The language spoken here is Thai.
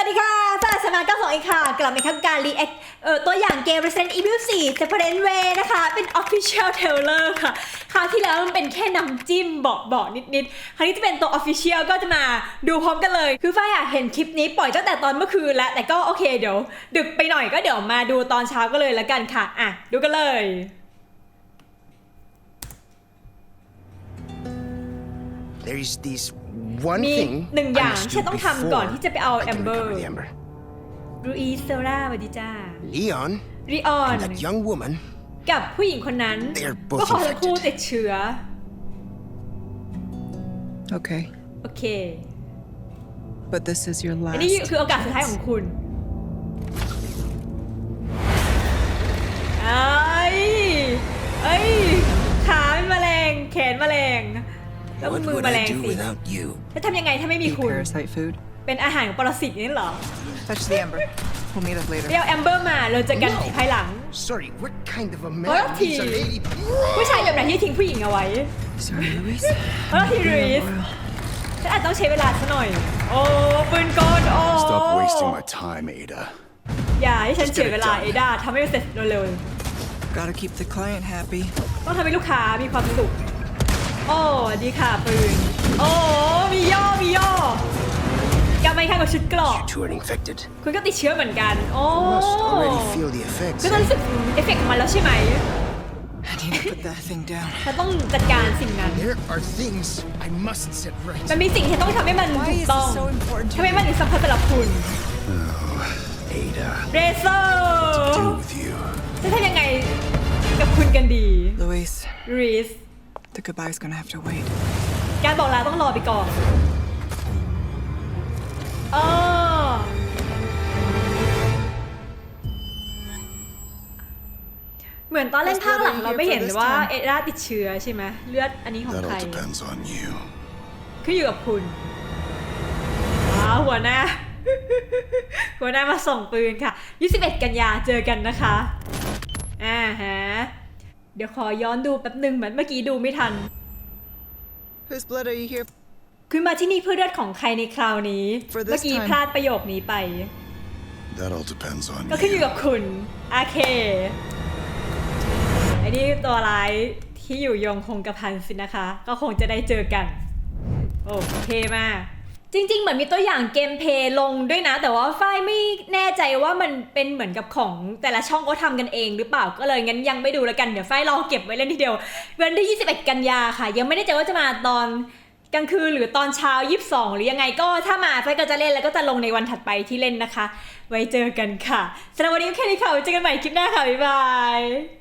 วัสดีค่ะสวัสดีสมาก็สองอีกค่ะ กลับมาทำการ react เอ่อตัวอย่างเกม Resident Evil 4 Separate Way นะคะ เป็น Official Trailer ค่ะ คราวที่แล้วมันเป็นแค่น้ำจิ้มเบาๆนิดๆ คราวนี้จะเป็นตัว Official ก็จะมาดูพร้อมกันเลย คือฝ้ายอยากเห็นคลิปนี้ปล่อยตั้งแต่ตอนเมื่อคืนแล้ว แต่ก็โอเคเดี๋ยว ดึกไปหน่อยก็เดี๋ยวมาดูตอนเช้าก็เลยละกันค่ะ อะ ดูกันเลย There's this one มี thing หนึ่งอย่าง I must ที่ฉัน do ต้องทำก่อน before ที่จะไปเอา I can Amber recover the Amber. รูอีเซราสวัสดีจ้า Leon ริออน and that young woman กับผู้หญิงคนนั้น They're both ก็เขาทั้งคู่ infected. ติดเชื้อ Okay, โอเค but this is your อัน last. นี้คือโอกาสสุดท้ายของคุณ แล้ว What มือ would แมล I ง do สิ without you? จะทำยังไงถ้าไม่มี Eat คุณ parasite food. เป็นอาหารของปรสิตนี่เหรอ Touch the amber. We'll meet up เรี later. ยกแอมเบอร์มาเราจะกัน No. ภายหลัง Sorry, what kind of a Oh, man needs a tea. lady? ผู้ชายแบบไหนที่ทิ้งผู้หญิงเอาไว้ Sorry, Luis. เออทีรีส Oil. ฉันอาจต้องใช้เวลาสักหน่อย โอ้ปืนกลโอ้ Stop wasting my time, Ada. อย่าให้ฉันเสียเวลาเอดาทำให้มันเสร็จเร็ว Gotta keep the client happy. ๆต้องทำให้ลูกค้ามีความสุข โอ้ดีค่ะปืน โอ้มีย่อมีย่อกลับมาอีกครั้งกับชุดเกรอก You two are infected. คุณก็ติดเชื้อเหมือนกัน โอ้ You must already feel the effects. ก็ต้องรู้สึกเอฟเฟกต์ของมันแล้วใช่ไหม I need to put that thing down. ฉันต้องจัดการสิ่งนั้น There are things I must set right. มันมีสิ่งที่ต้องทำให้มัน Why ถูก is ต้อง this so important ทำไมมันถึงสำคัญสำหรับคุณ Ada. เรเซอร์ Deal with you. จะทำยังไงกับคุณกันดี Luis, รีส the goodbye's gonna have to wait. การบอกลาต้องรอไปก่อนเออเหมือนตอนเล่นภาคหลังเราไม่เห็นว่าเอราติดเชื้อใช่ไหมเลือดอันนี้ของ That ใคร all depends on you. ขึ้นอยู่กับคุณว้าวหัวหน้า หัวหน้ามาส่งปืนค่ะ 21 กันยาเจอกันนะคะ อ่าฮะ เดี๋ยวขอย้อนดูแป๊บหนึ่งเหมือนเมื่อกี้ดูไม่ทัน Whose blood are you here? คุณมาที่นี่เพื่อเลือดของใครในคราวนี้ For this เมื่อกี้ time พลาดประโยคนี้ไป That all depends on ก็ขึ้นอยู่ you. กับคุณโอเคไอ้นี่ตัวร้ายที่อยู่ยงคงกระพันสินะคะ ก็คงจะได้เจอกัน โอ้เท่มาก จริง ๆ เหมือนมีตัวอย่างเกมเพลย์ลงด้วยนะ แต่ว่าฝ้ายไม่แน่ใจว่ามันเป็นเหมือนกับของแต่ละช่องเขาทำกันเองหรือเปล่าก็เลยงั้นยังไม่ดูแล้วกันเดี๋ยวฝ้ายรอเก็บไว้เล่นทีเดียววันที่ 21 กันยาค่ะ ยังไม่ได้ใจว่าจะมาตอนกลางคืนหรือตอนเช้า 22 หรือยังไงก็ถ้ามาฝ้ายก็จะเล่นแล้วก็จะลงในวันถัดไปที่เล่นนะคะ ไว้เจอกันค่ะสำหรับวันนี้แค่นี้ค่ะไว้เจอกันใหม่คลิปหน้าค่ะบ๊ายบาย